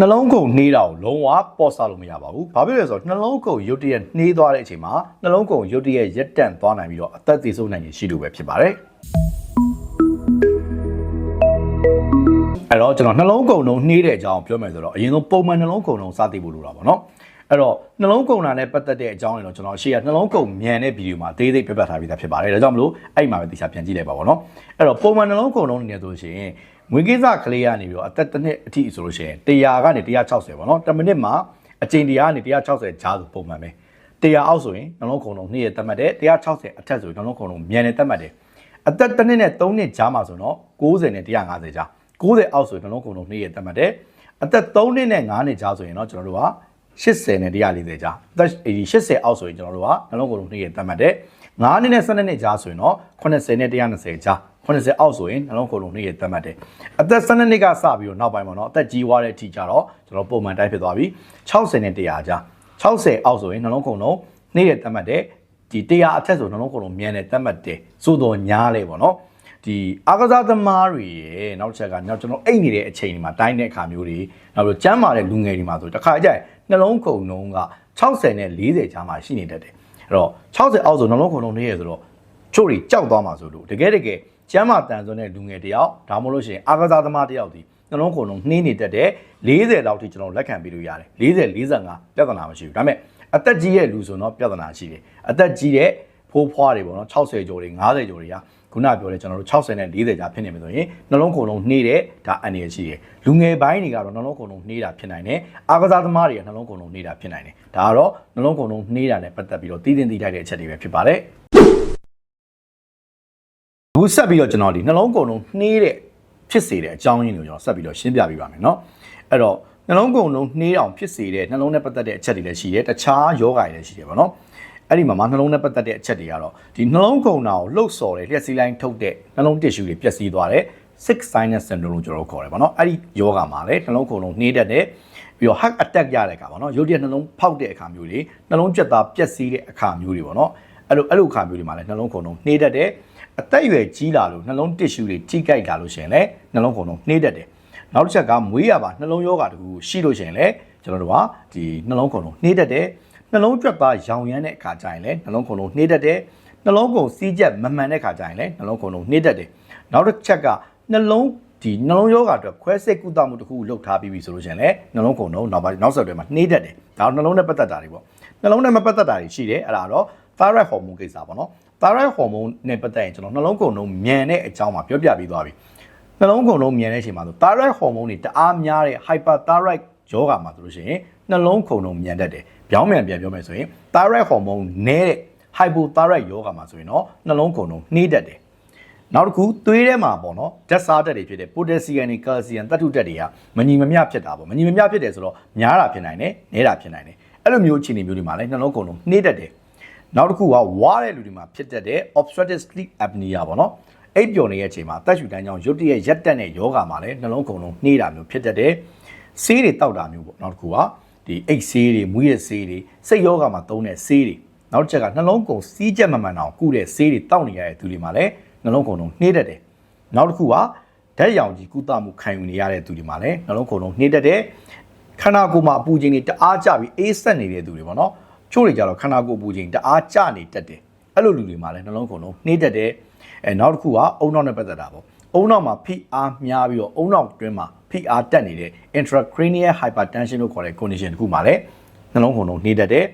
နှလုံးကုန်နှေးတာကိုလုံးဝပေါ့ဆလို့မရပါဘူး။ဘာဖြစ်လဲဆိုတော့နှလုံးကုန်ရုတ်တရက်နှေးသွားတဲ့အချိန်မှာနှလုံးကုန်ရုတ်တရက်ရက်တန့်သွားနိုင်ပြီးတော့အသက်သေဆုံးနိုင်ရရှိလို့ပဲဖြစ်ပါတယ်။အဲ့တော့ကျွန်တော်နှလုံးကုန်လုံးနှေးတဲ့အကြောင်းပြောမယ်ဆိုတော့အရင်ဆုံးပုံမှန်နှလုံးကုန်လုံးစသိဖို့လိုတာပေါ့နော်။အဲ့တော့နှလုံးကုန်တာနဲ့ပတ်သက်တဲ့အကြောင်းတွေတော့ကျွန်တော်ရှေ့ကနှလုံးကုန်မြန်တဲ့ဗီဒီယိုမှာသေးသေးပြပြထားပြီးသားဖြစ်ပါတယ်။ဒါကြောင့်မလို့အဲ့မှာပဲတေချာပြန်ကြည့်လိုက်ပါပေါ့နော်။အဲ့တော့ပုံမှန်နှလုံးကုန်လုံးနေနေဆိုလို့ရှိရင် ငွေကိစ္စကလေးကနေပြီးတော့အသက်တစ်နှစ်အထိဆိုလို့ရှိရင်100ကနေ160ပေါ့နော်။တစ်မိနစ်မှာအချိန်100ကနေ160ကြားဆိုပုံမှန်ပဲ။100အောက်ဆိုရင်နှလုံးကုန်လုံးနေ့ရက်သတ်မှတ်တယ်160အထက်ဆိုရင်နှလုံးကုန်လုံးမြန်နေသတ်မှတ်တယ်။အသက်တစ်နှစ်နဲ့3နှစ်ကြားမှာဆိုတော့90နဲ့150ကြား90အောက်ဆိုရင်နှလုံးကုန်လုံးနေ့ရက်သတ်မှတ်တယ်။အသက်3နှစ်နဲ့5နှစ်ကြားဆိုရင်တော့ကျွန်တော်တို့က80နဲ့140ကြားအသက်80အောက်ဆိုရင်ကျွန်တော်တို့ကနှလုံးကုန်လုံးနေ့ရက်သတ်မှတ်တယ်။9နှစ်နဲ့12နှစ်ကြားဆိုရင်တော့80နဲ့120ကြား 80အောက်ဆိုရင်နှလုံးကုန်လုံးနေ့ရက်သတ်မှတ်တယ်။အသက်12နှစ်ကစပြီးတော့နောက်ပိုင်းမှာတော့အသက်ကြီးွားတဲ့အထိကျတော့ကျွန်တော်ပုံမှန်တိုင်းဖြစ်သွားပြီ60နဲ့100ကြား60အောက်ဆိုရင်နှလုံးကုန်လုံးနေ့ရက်သတ်မှတ်တယ်ဒီ100အထက်ဆိုနှလုံးကုန်လုံးမြန်တယ်သတ်မှတ်တယ်သို့တော်ညားလေပေါ့နော်ဒီအာကစားသမားတွေရဲ့နောက်တစ်ချက်ကနောက်ကျွန်တော်အိတ်နေတဲ့အချိန်ဒီမှာတိုင်းတဲ့အခါမျိုးတွေနောက်ပြီးကျမ်းမာတဲ့လူငယ်တွေမှာဆိုတခါကြိုက်နှလုံးကုန်လုံးက60နဲ့40ကြားမှာရှိနေတတ်တယ်အဲ့တော့60အောက်ဆိုနှလုံးကုန်လုံးနေရဆိုတော့ချို့တွေကြောက်သွားမှာဆိုလို့တကယ်တကယ် ကျမ်းမာတန်ဆွမ်းတဲ့လူငယ်တယောက်ဒါမှမဟုတ်လို့ရှိရင်အာကစားသမားတယောက်ဒီနှလုံးကုန်လုံးနှင်းနေတတ်တဲ့40လောက်ထိကျွန်တော်လက်ခံပေးလို့ရတယ်40 45ပြဿနာမရှိဘူးဒါပေမဲ့အသက်ကြီးတဲ့လူဆိုတော့ပြဿနာရှိတယ်အသက်ကြီးတဲ့ဖိုးဖွားတွေပေါ့နော်60ကျော်တွေ90ကျော်တွေကခုနပြောတဲ့ကျွန်တော်တို့60နဲ့40ကြာဖြစ်နေပြီဆိုရင်နှလုံးကုန်လုံးနှေးတဲ့ဒါအန္တရာယ်ရှိတယ်လူငယ်ပိုင်းတွေကတော့နှလုံးကုန်လုံးနှေးတာဖြစ်နိုင်တယ်အာကစားသမားတွေကနှလုံးကုန်လုံးနှေးတာဖြစ်နိုင်တယ်ဒါကတော့နှလုံးကုန်လုံးနှေးတာနဲ့ပတ်သက်ပြီးတော့တည်တင်တည်ထိုက်တဲ့အချက်တွေပဲဖြစ်ပါတယ် အခုဆက်ပြီးတော့ကျွန်တော်ဒီနှလုံးကုန်လုံးနှေးတဲ့ဖြစ်စေတဲ့အကြောင်းရင်းတွေကိုကျွန်တော်ဆက်ပြီးတော့ရှင်းပြပေးပါမယ်เนาะအဲ့တော့နှလုံးကုန်လုံးနှေးအောင်ဖြစ်စေတဲ့နှလုံးနဲ့ပတ်သက်တဲ့အချက်တွေလည်းရှိတယ်တခြားယောဂတွေလည်းရှိတယ်ပေါ့နော်အဲ့ဒီမှာမှနှလုံးနဲ့ပတ်သက်တဲ့အချက်တွေကတော့ဒီနှလုံးကုန်တာကိုလှုပ်ဆော်တဲ့လျှက်စီးလိုင်းထုတ်တဲ့နှလုံးတစ်ရှူတွေပျက်စီးသွားတယ် six sinus syndrome လို့ကျွန်တော်တို့ခေါ်တယ်ပေါ့နော်အဲ့ဒီယောဂမှာလည်းနှလုံးကုန်လုံးနှေးတတ်တယ်ပြီးတော့ heart attack ရတဲ့အခါပေါ့နော်ရုတ်တရက်နှလုံးဖောက်တဲ့အခါမျိုးတွေနှလုံးကြက်သားပျက်စီးတဲ့အခါမျိုးတွေပေါ့နော်အဲ့လိုအဲ့လိုအခါမျိုးတွေမှာလည်းနှလုံးကုန်လုံးနှေးတတ်တယ် အသက်အရွယ်ကြီးလာလို့နှလုံးတစ်ရှူတွေထိကြိုက်လာလို့ရှိရင်လည်းနှလုံးကုန်လုံးနှေးတတ်တယ်နောက်တစ်ချက်ကမွေးရပါနှလုံးယောဂတကူရှိလို့ရှိရင်လည်းကျွန်တော်တို့ကဒီနှလုံးကုန်လုံးနှေးတတ်တယ်နှလုံးကြွက်သားရောင်ရမ်းတဲ့အခါကျရင်လည်းနှလုံးကုန်လုံးနှေးတတ်တယ်နှလုံးကုန်စီးချက်မမှန်တဲ့အခါကျရင်လည်းနှလုံးကုန်လုံးနှေးတတ်တယ်နောက်တစ်ချက်ကနှလုံးဒီနှလုံးယောဂအတွက်ခွဲစိတ်ကုသမှုတစ်ခုလုပ်ထားပြီးပြီဆိုလို့ရှိရင်လည်းနှလုံးကုန်လုံးနောက်ပိုင်းနောက်ဆက်တွဲမှာနှေးတတ်တယ်ဒါတော့နှလုံးနဲ့ပတ်သက်တာတွေပေါ့နှလုံးနဲ့မပတ်သက်တာတွေရှိတယ်အဲ့ဒါတော့ thyroid hormone ကိစ္စပေါ့နော် thyroid hormone နဲ့ပတ်သက်ရင်ကျွန်တော်နှလုံးကုန်လုံးမြန်တဲ့အကြောင်းမှာပြောပြပေးသွားပြီနှလုံးကုန်လုံးမြန်တဲ့အချိန်မှာဆို thyroid hormone တွေတအားများတဲ့ hyperthyroid ယောဂမှာဆိုလို့ရှိရင်နှလုံးကုန်လုံးမြန်တတ်တယ်ပြောင်းမြန်ပြန်ပြောမယ်ဆိုရင် thyroid hormone နည်းတဲ့ hypothyroid ယောဂမှာဆိုရင်တော့နှလုံးကုန်လုံးနှေးတတ်တယ်နောက်တစ်ခုသွေးထဲမှာပေါ့နော်ဓာတ်စားဓာတ်တွေဖြစ်တဲ့ potassium နဲ့ calcium သတ္ထုဓာတ်တွေကမညီမမျှဖြစ်တာပေါ့မညီမမျှဖြစ်တယ်ဆိုတော့များတာဖြစ်နိုင်တယ်နည်းတာဖြစ်နိုင်တယ်အဲ့လိုမျိုးအခြေအနေမျိုးတွေမှာလည်းနှလုံးကုန်လုံးနှေးတတ်တယ် နောက်တစ်ခုကဝါတဲ့လူတွေမှာဖြစ်တတ်တဲ့ obstructive sleep apnea ပေါ့နော်အိပ်ပျော်နေတဲ့အချိန်မှာအသက်ရှူတန်းကြောင့်ရုတ်တရက်ရက်တက်တဲ့ယောဂမှာလည်းနှလုံးကုန်လုံးနှေးတာမျိုးဖြစ်တတ်တယ်ဆေးတွေတောက်တာမျိုးပေါ့နောက်တစ်ခုကဒီအိတ်ဆေးတွေမူးရက်ဆေးတွေစိတ်ယောဂမှာသုံးတဲ့ဆေးတွေနောက်တစ်ချက်ကနှလုံးကုန်စီးချက်မမှန်အောင်ကုတဲ့ဆေးတွေတောက်နေရတဲ့သူတွေမှာလည်းနှလုံးကုန်လုံးနှေးတတ်တယ်နောက်တစ်ခုကဓာတ်ရောင်ကြီးကုသမှုခံယူနေရတဲ့သူတွေမှာလည်းနှလုံးကုန်လုံးနှေးတတ်တယ်ခန္ဓာကိုယ်မှာအပူချိန်တွေတအားကျပြီးအေးဆက်နေတဲ့သူတွေပေါ့နော် ချို့တွေကြတော့ခန္ဓာကိုယ်အပူချိန်တအားကျနေတတ်တယ်အဲ့လိုလူတွေမှာလည်းနှလုံးကုန်လုံးနှေးတတ်တယ်အဲနောက်တစ်ခုကအုံနောက်နဲ့ပတ်သက်တာပေါ့အုံနောက်မှာဖိအားများပြီးတော့အုံနောက်တွင်းမှာဖိအားတက်နေတဲ့ intracranial hypertension လို့ခေါ်တဲ့ condition တစ်ခုမှာလည်းနှလုံးကုန်လုံးနှေးတတ်တယ်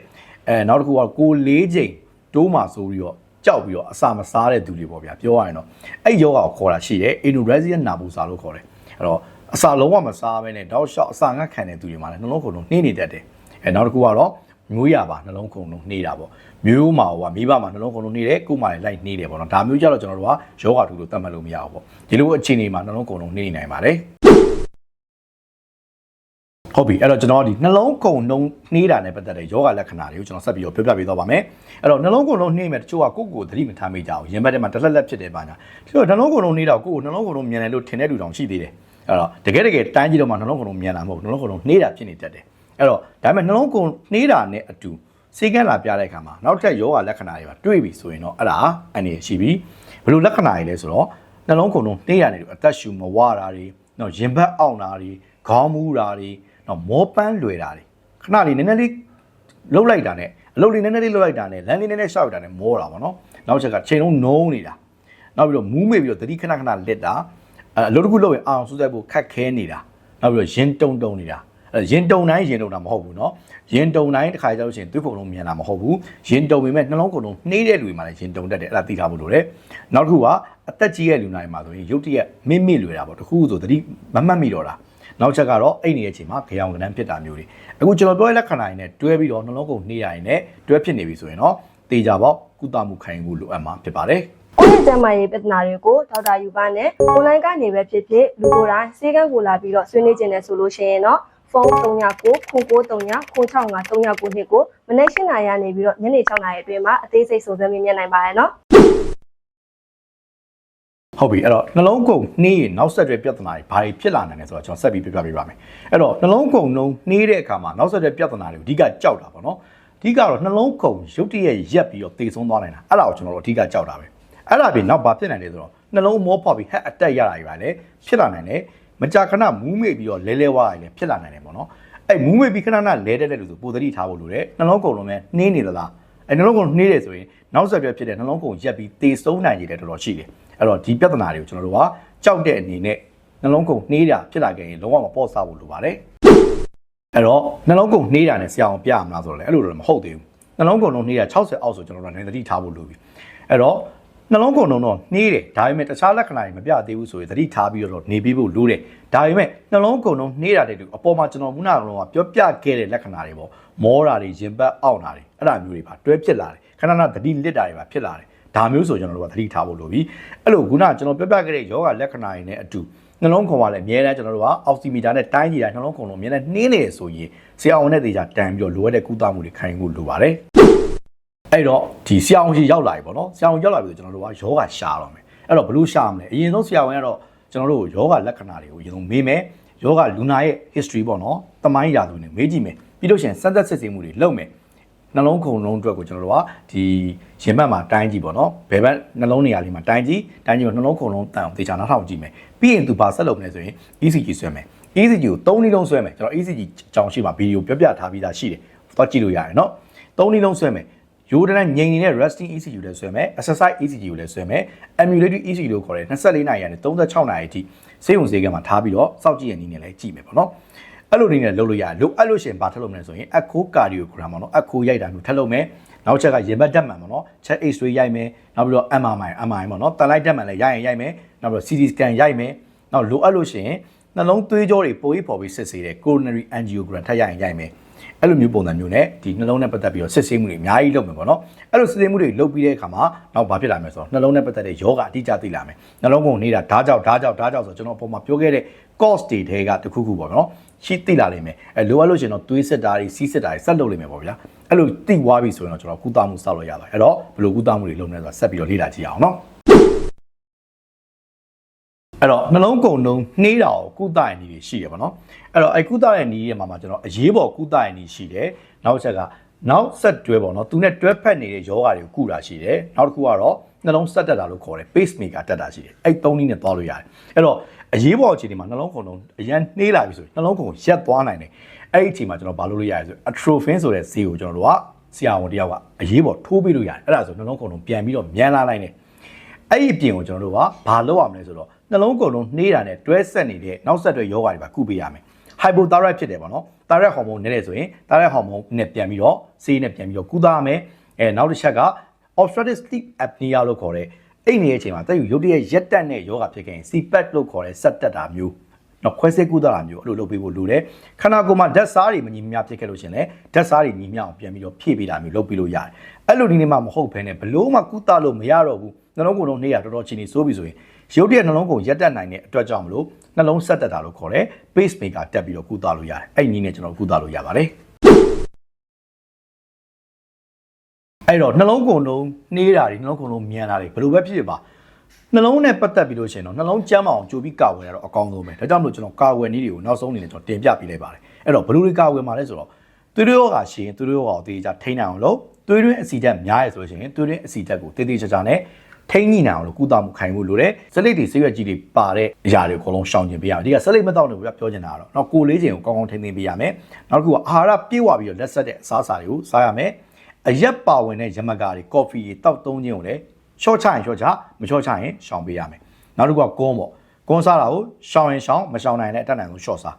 အဲနောက်တစ်ခုကကိုယ်လေးချိန်တိုးမှဆိုပြီးတော့ကြောက်ပြီးတော့အစာမစားတဲ့သူတွေပေါ့ဗျာပြောရရင်တော့အဲ့ယောဂကိုခေါ်တာရှိတယ် anorexia nervosa လို့ခေါ်တယ်အဲ့တော့အစာလုံးဝမစားဘဲနဲ့တောက်လျှောက်အစာငတ်ခံတဲ့သူတွေမှာလည်းနှလုံးကုန်လုံးနှေးနေတတ်တယ်အဲနောက်တစ်ခုကတော့ မျိုးရပါနှလုံးကုန်လုံးနှေးတာပေါ့မျိုးမှာဟိုကမိဘမှာနှလုံးကုန်လုံးနှေးတယ်ကို့မှာလည်းလိုက်နှေးတယ်ပေါ့နော်ဒါမျိုးကြတော့ကျွန်တော်တို့ကယောဂထူလို့သတ်မှတ်လို့မရဘူးပေါ့ဒီလိုအခြေအနေမှာနှလုံးကုန်လုံးနှေးနေနိုင်ပါတယ်ဟုတ်ပြီအဲ့တော့ကျွန်တော်ဒီနှလုံးကုန်လုံးနှေးတာနဲ့ပတ်သက်တဲ့ယောဂလက္ခဏာတွေကိုကျွန်တော်ဆက်ပြီးတော့ပြောပြပေးသွားပါမယ်အဲ့တော့နှလုံးကုန်လုံးနှေးမယ်တချို့ကကိုယ့်ကိုယ်သတိမထားမိကြဘူးရင်ဘတ်ထဲမှာတလက်လက်ဖြစ်တယ်ပါညာတချို့နှလုံးကုန်လုံးနှေးတော့ကိုယ့်ကိုနှလုံးကုန်လုံးမြန်တယ်လို့ထင်တဲ့လူတောင်ရှိသေးတယ်အဲ့တော့တကယ်တကယ်တိုင်းကြည့်တော့မှနှလုံးကုန်လုံးမြန်တာမဟုတ်ဘူးနှလုံးကုန်လုံးနှေးတာဖြစ်နေတတ်တယ် အဲ့တော့ဒါပေမဲ့နှလုံးကုန်နှေးတာနဲ့အတူစေကန်းလာပြတဲ့အခါမှာနောက်ထပ်ယောဂလက္ခဏာတွေပါတွေ့ပြီဆိုရင်တော့အဲ့ဒါအနေရှိပြီဘယ်လိုလက္ခဏာတွေလဲဆိုတော့နှလုံးကုန်လုံးနှေးရတယ်အသက်ရှူမဝတာတွေနော်ရင်ဘတ်အောင့်တာတွေခေါင်းမူးတာတွေနော်မောပန်းလွယ်တာတွေခဏလေးနည်းနည်းလေးလှုပ်လိုက်တာနဲ့အလုပ်လေးနည်းနည်းလေးလှုပ်လိုက်တာနဲ့လမ်းလေးနည်းနည်းရှောက်တာနဲ့မောတာပေါ့နော်နောက်ချက်ကချိန်လုံးနုံးနေတာနောက်ပြီးတော့မူးမေ့ပြီးတော့တတိခဏခဏလက်တာအဲအလုပ်တစ်ခုလုပ်ရင်အောင်စူးစိုက်ဖို့ခက်ခဲနေတာနောက်ပြီးတော့ရင်တုံတုံနေတာအဲ ရင်တုံတိုင်းရင်တုံတာမဟုတ်ဘူးเนาะရင်တုံတိုင်းတစ်ခါကြောက်လို့ရှိရင်သွေးဖုံလုံးမြန်တာမဟုတ်ဘူးရင်တုံပေမဲ့နှလုံးကုန်လုံးနှေးတဲ့လူတွေမှာလည်းရင်တုံတတ်တယ်အဲ့ဒါသိထားဖို့လိုတယ်နောက်တစ်ခုကအသက်ကြီးရဲ့လူနာတွေမှာဆိုရင်ရုတ်တရက်မင်းမိလွယ်တာပေါ့တခုခုဆိုတတိမမှတ်မိတော့တာနောက်ချက်ကတော့အဲ့နေတဲ့အချိန်မှာခေအောင်ကနန်းဖြစ်တာမျိုးတွေအခုကျွန်တော်ပြောတဲ့လက္ခဏာတွေနဲ့တွဲပြီးတော့နှလုံးကုန်နှေးရရင်လည်းတွဲဖြစ်နေပြီဆိုရင်တော့တေချာပေါက်ကုသမှုခံယူဖို့လိုအပ်မှာဖြစ်ပါတယ် ။ကိုယ့်ရဲ့ကျန်းမာရေးပြဿနာတွေကိုဒေါက်တာယူပါနဲ့ online ကနေပဲဖြစ်ဖြစ်လူကိုယ်တိုင်စေကန်းကိုလာပြီးတော့ဆွေးနွေးခြင်းနဲ့ဆိုလို့ရှိရင်တော့ ဖုန်း39ခု939 965 39နှစ်ကိုမနေ့၈နာရီကနေပြီးတော့ညနေ6နာရီအတွင်းမှာအသေးစိတ်စုံစမ်းမြင်နိုင်ပါရဲ့နော်။ဟုတ်ပြီအဲ့တော့နှလုံးကုန်နှေးရင်နောက်ဆက်တွဲပြဿနာတွေဘာတွေဖြစ်လာနိုင်လဲဆိုတော့ကျွန်တော်ဆက်ပြီးပြပြပေးပါမယ်အဲ့တော့နှလုံးကုန်လုံးနှေးတဲ့အခါမှာနောက်ဆက်တွဲပြဿနာတွေကိုအဓိကကြောက်တာပေါ့နော်အဓိကတော့နှလုံးကုန်ရုတ်တရက်ရက်ပြီးတော့တေဆုံးသွားနိုင်တာအဲ့ဒါကိုကျွန်တော်တို့အဓိကကြောက်တာပဲအဲ့ဒါပြင်နောက်ဘာဖြစ်နိုင်လဲဆိုတော့နှလုံးမောဖောက်ပြီးဟက်အတက်ရတာကြီးပါလေဖြစ်လာနိုင်တယ် မကြာခဏမူးမေ့ပြီးတော့လဲလဲဝါးရည်လည်းဖြစ်လာနိုင်တယ်ပေါ့နော်အဲ့မူးမေ့ပြီးခဏခဏလဲတဲ့တဲ့လူဆိုပိုသတိထားဖို့လိုတယ်နှလုံးကုန်လုံးလည်းနှေးနေသလားအဲ့နှလုံးကုန်နှေးတယ်ဆိုရင်နောက်ဆက်တွဲဖြစ်တဲ့နှလုံးကုန်ရက်ပြီးတေဆုံးနိုင်ရတဲ့တော်တော်ရှိတယ်အဲ့တော့ဒီပြဿနာတွေကိုကျွန်တော်တို့ကကြောက်တဲ့အနေနဲ့နှလုံးကုန်နှေးတာဖြစ်လာခဲ့ရင်လုံးဝမပေါ့ဆဖို့လိုပါတယ်အဲ့တော့နှလုံးကုန်နှေးတာနဲ့ဆရာအောင်ပြရမလားဆိုတော့လေအဲ့လိုတော့မဟုတ်သေးဘူးနှလုံးကုန်လုံးနှေးတာ60အောက်ဆိုကျွန်တော်တို့ကနည်းသတိထားဖို့လိုပြီအဲ့တော့ နှလုံးကုန်လုံးတော့နှေးတယ်ဒါပေမဲ့တခြားလက္ခဏာတွေမပြသေးဘူးဆိုရင်သတိထားပြီးတော့နေပြီးဖို့လိုတယ်ဒါပေမဲ့နှလုံးကုန်လုံးနှေးတာတဲ့တူအပေါ်မှာကျွန်တော်ခုနကတော့ပြောပြခဲ့တဲ့လက္ခဏာတွေပေါ့မောတာတွေရင်ပတ်အောင့်တာတွေအဲ့ဒါမျိုးတွေပါတွဲဖြစ်လာတယ်ခဏခဏသတိလစ်တာတွေပါဖြစ်လာတယ်ဒါမျိုးဆိုကျွန်တော်တို့ကသတိထားဖို့လိုပြီအဲ့လိုခုနကျွန်တော်ပြောပြခဲ့တဲ့ယောဂလက္ခဏာတွေနဲ့အတူနှလုံးခုံကလည်းအများအားကျွန်တော်တို့ကအောက်ဆီမီတာနဲ့တိုင်းကြည့်တာနှလုံးခုံလုံးအများနဲ့နှင်းနေတယ်ဆိုရင်ဆရာဝန်နဲ့တေချာတန်ပြီးတော့လိုအပ်တဲ့ကုသမှုတွေခံယူဖို့လိုပါတယ် အဲ့တော့ဒီဆရာဝန်ကြီးရောက်လာပြီပေါ့နော်ဆရာဝန်ရောက်လာပြီဆိုကျွန်တော်တို့ကယောဂရှာတော့မယ်အဲ့တော့ဘလို့ရှာမလဲအရင်ဆုံးဆရာဝန်ကတော့ကျွန်တော်တို့ယောဂလက္ခဏာတွေကိုအရင်ဆုံးမေးမယ်ယောဂလူနာရဲ့ history ပေါ့နော်တမိုင်းရာသူတွေမေးကြည့်မယ်ပြီးလို့ရှိရင်စမ်းသပ်စစ်ဆေးမှုတွေလုပ်မယ်နှလုံးခုန်လုံးအတွက်ကိုကျွန်တော်တို့ကဒီရင်ဘတ်မှာတိုင်းကြည့်ပေါ့နော်ဘယ်ဘက်နှလုံးနေရာလေးမှာတိုင်းကြည့်တိုင်းကြည့်တော့နှလုံးခုန်လုံးတန်အောင်သေချာနားထောင်ကြည့်မယ်ပြီးရင်သူဘာဆက်လုပ်မလဲဆိုရင် ECG ဆွဲမယ် ECG ကို၃နည်းလုံးဆွဲမယ်ကျွန်တော် ECG အကြောင်းရှိမှာဗီဒီယိုပြောပြထားပြီးသားရှိတယ်သွားကြည့်လို့ရတယ်နော်၃နည်းလုံးဆွဲမယ် ရိုးတန်းငြိမ်နေတဲ့ resting ECG ကိုလည်းဆွဲမယ် exercise ECG ကိုလည်းဆွဲမယ် emulative ECG လို့ခေါ်တဲ့24နာရီကနေ36နာရီအထိစေုံစေကမှာထားပြီးတော့စောင့်ကြည့်ရနည်းနဲ့လည်းကြည့်မယ်ပေါ့နော်အဲ့လိုနေနဲ့လုပ်လို့ရတယ်လို့အဲ့လို့ရှိရင်ဘာထပ်လုပ်မလဲဆိုရင် echo cardiogram ပေါ့နော် echo ရိုက်တာမျိုးထပ်လုပ်မယ်နောက်ချက်ကရင်ဘတ်ဓာတ်မှန်ပေါ့နော် check x-ray ရိုက်မယ်နောက်ပြီးတော့ MRI MRI ပေါ့နော်တန်လိုက်ဓာတ်မှန်လည်းရိုက်ရင်ရိုက်မယ်နောက်ပြီးတော့ CT scan ရိုက်မယ်နောက်လိုအပ်လို့ရှိရင်နှလုံးသွေးကြောတွေပိုပြီးပေါ်ပြီးစစ်ဆေးတဲ့ coronary angiogram ထပ်ရိုက်ရင်ရိုက်မယ် အဲ့လိုမျိုးပုံစံမျိုးနဲ့ဒီနှလုံးနဲ့ပတ်သက်ပြီးတော့စစ်ဆေးမှုတွေအများကြီးလုပ်မယ်ပေါ့နော်အဲ့လိုစစ်ဆေးမှုတွေလုပ်ပြီးတဲ့အခါမှာနောက်ဘာဖြစ်လာမလဲဆိုတော့နှလုံးနဲ့ပတ်သက်တဲ့ယောဂအတိအကျသိလာမယ်နှလုံးကုန်နေတာဓာတ်ကြောက်ဓာတ်ကြောက်ဓာတ်ကြောက်ဆိုကျွန်တော်အပေါ်မှာပြောခဲ့တဲ့ cost တွေထဲကတစ်ခုခုပေါ့နော်ရှိသိလာလိမ့်မယ်အဲလိုအပ်လို့ရှိရင်တော့သွေးစစ်တာတွေစီးစစ်တာတွေဆက်လုပ်လိမ့်မယ်ပေါ့ဗျာအဲ့လိုသိသွားပြီဆိုရင်တော့ကျွန်တော်ကုသမှုစောက်လို့ရပါတယ်အဲ့တော့ဘယ်လိုကုသမှုတွေလုပ်မလဲဆိုတာဆက်ပြီးတော့လေ့လာကြည့်အောင်နော် အဲ့တော့နှလုံးကုန်လုံးနှေးတာကိုကုသရနည်းတွေရှိတယ်ပေါ့နော်အဲ့တော့အဲ့ကုသရနည်းတွေမှာမှာကျွန်တော်အရေးပေါ်ကုသရနည်းရှိတယ်နောက်ချက်ကနောက်ဆက်တွဲပေါ့နော်သူနဲ့တွဲဖက်နေတဲ့ယောဂါတွေကိုကုတာရှိတယ်နောက်တစ်ခုကတော့နှလုံးဆက်တက်တာလို့ခေါ်တယ် pacemaker တက်တာရှိတယ်အဲ့သုံးနည်းနဲ့သွားလို့ရတယ်အဲ့တော့အရေးပေါ်အခြေအနေမှာနှလုံးကုန်လုံးအရန်နှေးလာပြီဆိုရင်နှလုံးကုန်ရက်သွားနိုင်တယ်အဲ့ဒီအချိန်မှာကျွန်တော်ဘာလုပ်လို့ရလဲဆို atropine ဆိုတဲ့ဈေးကိုကျွန်တော်တို့ကဆရာဝန်တယောက်ကအရေးပေါ်ထိုးပေးလို့ရတယ်အဲ့ဒါဆိုနှလုံးကုန်လုံးပြန်ပြီးတော့မြန်လာနိုင်တယ်အဲ့ဒီအပြင်ကိုကျွန်တော်တို့ကဘာလုပ်ရမလဲဆိုတော့ နှလုံးကုန်လုံးနှေးတာနဲ့တွဲဆက်နေတဲ့နောက်ဆက်တွဲယောဂါတွေပါကုပေးရမယ် hypothyroid ဖြစ်တယ်ပေါ့နော် thyroid hormone နည်းတယ်ဆိုရင် thyroid hormone နဲ့ပြန်ပြီးတော့ဆေးနဲ့ပြန်ပြီးတော့ကုသရမယ်အဲနောက်တစ်ချက်က obstructive sleep apnea လို့ခေါ်တဲ့အိတ်နေတဲ့အချိန်မှာတက်ယူရုတ်တရက်ရက်တက်တဲ့ယောဂဖြစ်ခဲ့ရင် CPAP လို့ခေါ်တဲ့ဆက်တက်တာမျိုးတော့ခွဲစိတ်ကုသတာမျိုးအဲ့လိုလုပ်ပေးဖို့လိုတယ်ခန္ဓာကိုယ်မှာဓာတ်စားတွေမညီမျှဖြစ်ခဲ့လို့ရှရင်လေဓာတ်စားတွေညီမျှအောင်ပြန်ပြီးတော့ဖြည့်ပေးတာမျိုးလုပ်ပေးလို့ရတယ်အဲ့လိုဒီနေ့မှမဟုတ်ဘဲနဲ့ဘလို့မှကုသလို့မရတော့ဘူးနှလုံးကုန်လုံးနေရတော်တော်ချင်းနေစိုးပြီဆိုရင် ရုပ်တရက်နှလုံးကုန်ရက်တက်နိုင်တဲ့အတွက်ကြောင့်မလို့နှလုံးဆက်တက်တာလို့ခေါ်တယ် pacemaker တက်ပြီးတော့ကုသလို့ရတယ်အဲ့ဒီနည်းနဲ့ကျွန်တော်ကုသလို့ရပါတယ်အဲ့တော့နှလုံးကုန်လုံးနှေးတာတွေနှလုံးကုန်လုံးမြန်တာတွေဘယ်လိုပဲဖြစ်ဖြစ်ပါနှလုံးနဲ့ပတ်သက်ပြီးလို့ရှိရင်တော့နှလုံးကျမ်းမအောင်ကြိုပြီးကာဝယ်ရတော့အကောင်းဆုံးပဲဒါကြောင့်မလို့ကျွန်တော်ကာဝယ်နည်းတွေကိုနောက်ဆုံးအနေနဲ့ကျွန်တော်တင်ပြပေးလိုက်ပါတယ်အဲ့တော့ဘယ်လိုတွေကာဝယ်မှာလဲဆိုတော့သွေးရောဂါရှိရင်သွေးရောဂါကိုတေးကြထိန်းနိုင်အောင်လို့သွေးတွင်းအဆီဓာတ်များရဆိုလို့ရှိရင်သွေးတွင်းအဆီဓာတ်ကိုတေးသေးချာချာနဲ့ ထိန်းညှိနိုင်အောင်လို့ကုသမှုခိုင်းဖို့လိုတယ်ဇလိတ်တွေဆေးရွက်ကြီးတွေပါတဲ့အရာတွေအကုန်လုံးရှောင်ကျင်ပေးရမယ်ဒီကဇလိတ်မတော့နေဘူးပြောချင်တာကတော့နောက်ကိုလေးချိန်ကိုကောင်းကောင်းထိန်းသိမ်းပေးရမယ်နောက်တစ်ခုကအာဟာရပြည့်ဝပြီးတော့လက်ဆက်တဲ့အစားအစာတွေကိုစားရမယ်အရက်ပါဝင်တဲ့ရမကာတွေကော်ဖီတွေတောက်သုံးခြင်းကိုလည်းရှော့ချရင်ရှော့ချမရှော့ချရင်ရှောင်ပေးရမယ်နောက်တစ်ခုကကွန်းပေါ့ကွန်းစားတာကိုရှောင်ရင်ရှောင်မရှောင်နိုင်တဲ့အတက်နိုင်ဆုံးရှော့စား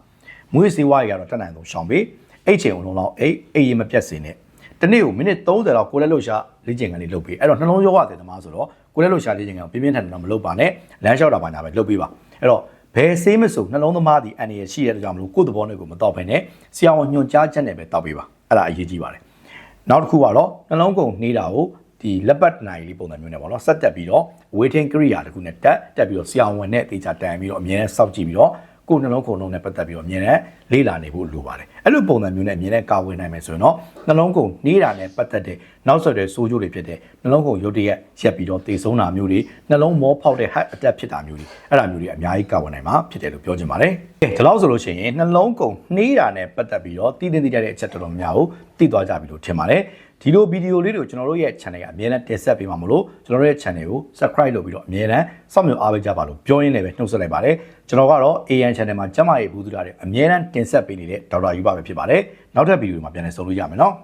မွေးစေးဝါးတွေကတော့တက်နိုင်ဆုံးရှောင်ပေးအိတ်ချိန်အောင်လုံးလောက်အိတ်အိတ်ရင်မပြတ်စင်နဲ့တနေ့ကိုမိနစ်30လောက်ကိုလက်လှုပ်ရှားလေ့ကျင့်ခန်းလေးလုပ်ပေးအဲ့တော့နှလုံးရောဂါတဲ့သမားဆိုတော့ ကိုလက်လှုပ်ရှားလေ့ကျင့်ခန်းကိုပြင်းပြင်းထန်ထန်တော့မလုပ်ပါနဲ့လမ်းလျှောက်တာပါညာပဲလုပ်ပေးပါအဲ့တော့ဘယ်ဆေးမဆိုနှလုံးသမားဒီအန်ရရှိတဲ့ကြောင့်မလို့ကိုယ့်သဘောနဲ့ကိုယ်မတော့ဘဲနဲ့ဆရာဝန်ညွှန်ကြားချက်နဲ့ပဲတောက်ပေးပါအဲ့ဒါအရေးကြီးပါတယ်နောက်တစ်ခုကတော့နှလုံးကုန်နှေးတာကိုဒီလက်ပတ်နိုင်လေးပုံစံမျိုးနဲ့ပေါ့နော်ဆက်တက်ပြီးတော့ waiting ကိရိယာတစ်ခုနဲ့တက်တက်ပြီးတော့ဆရာဝန်နဲ့တေချာတန်ပြီးတော့အမြဲတမ်းစောင့်ကြည့်ပြီးတော့ ကိုယ်နှလုံးခုန်လုံးနဲ့ပတ်သက်ပြီးတော့အမြဲတမ်းလေ့လာနေဖို့လိုပါတယ်အဲ့လိုပုံစံမျိုးနဲ့အမြဲတမ်းကာဝေးနိုင်မယ်ဆိုရင်တော့နှလုံးကုန်နှေးတာနဲ့ပတ်သက်တဲ့နောက်ဆက်တွဲဆိုးကျိုးတွေဖြစ်တဲ့နှလုံးကုန်ရုတ်တရက်ရက်ပြီးတော့တေဆုံးတာမျိုးတွေနှလုံးမောဖောက်တဲ့ heart attack ဖြစ်တာမျိုးတွေအဲ့ဒါမျိုးတွေအများကြီးကာဝေးနိုင်မှာဖြစ်တယ်လို့ပြောချင်ပါတယ်ကဲဒီလောက်ဆိုလို့ရှိရင်နှလုံးကုန်နှေးတာနဲ့ပတ်သက်ပြီးတော့တည်တင်တည်တဲ့အချက်တော်တော်များကိုသိသွားကြပြီလို့ထင်ပါတယ် ဒီလိုဗီဒီယိုလေးတွေကိုကျွန်တော်တို့ရဲ့ channel ကအမြဲတမ်းတင်ဆက်ပေးမှာမလို့ကျွန်တော်တို့ရဲ့ channel ကို subscribe လုပ်ပြီးတော့အမြဲတမ်းစောင့်မျှော်အားပေးကြပါလို့ပြောရင်းလည်းပဲနှုတ်ဆက်လိုက်ပါတယ်ကျွန်တော်ကတော့ AN channel မှာကျမရဲ့ဘူးသူတာတွေအမြဲတမ်းတင်ဆက်ပေးနေတဲ့ဒေါက်တာယူပါပဲဖြစ်ပါတယ်နောက်ထပ်ဗီဒီယိုမှာပြန်လည်ဆုံလို့ရမယ်နော်